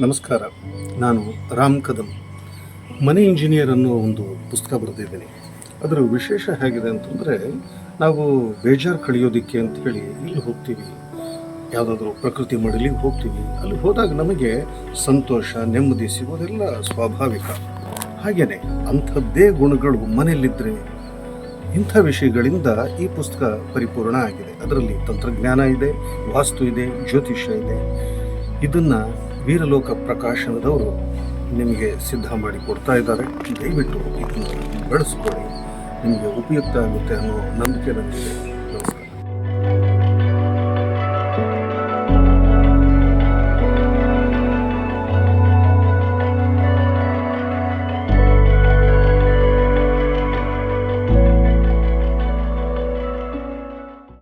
ನಮಸ್ಕಾರ. ನಾನು ರಾಮ್ ಕದಮ್. ಮನೆ ಇಂಜಿನಿಯರ್ ಅನ್ನೋ ಒಂದು ಪುಸ್ತಕ ಬರೆದಿದ್ದೀನಿ. ಅದರ ವಿಶೇಷ ಹೇಗಿದೆ ಅಂತಂದರೆ, ನಾವು ಬೇಜಾರು ಕಳೆಯೋದಕ್ಕೆ ಅಂತ ಹೇಳಿ ಇಲ್ಲಿ ಹೋಗ್ತೀವಿ. ಯಾವುದಾದ್ರೂ ಪ್ರಕೃತಿ ಮಡಲಿಗೆ ಹೋಗ್ತೀವಿ. ಅಲ್ಲಿ ಹೋದಾಗ ನಮಗೆ ಸಂತೋಷ, ನೆಮ್ಮದಿ ಸಿಗೋದೆಲ್ಲ ಸ್ವಾಭಾವಿಕ. ಹಾಗೆಯೇ ಅಂಥದ್ದೇ ಗುಣಗಳು ಮನೆಯಲ್ಲಿದ್ದರೆ ಇಂಥ ವಿಷಯಗಳಿಂದ ಈ ಪುಸ್ತಕ ಪರಿಪೂರ್ಣ ಆಗಿದೆ. ಅದರಲ್ಲಿ ತಂತ್ರಜ್ಞಾನ ಇದೆ, ವಾಸ್ತು ಇದೆ, ಜ್ಯೋತಿಷ್ಯ ಇದೆ. ಇದನ್ನು ವೀರಲೋಕ ಪ್ರಕಾಶನದವರು ನಿಮಗೆ ಸಿದ್ಧ ಮಾಡಿ ಕೊಡ್ತಾ ಇದ್ದಾರೆ. ದಯವಿಟ್ಟು ಇದನ್ನು ಬಳಸ್ಕೊಳ್ಳಿ. ನಿಮಗೆ ಉಪಯುಕ್ತ ಆಗುತ್ತೆ ಅನ್ನೋ ನಂಬಿಕೆ ನನಗಿದೆ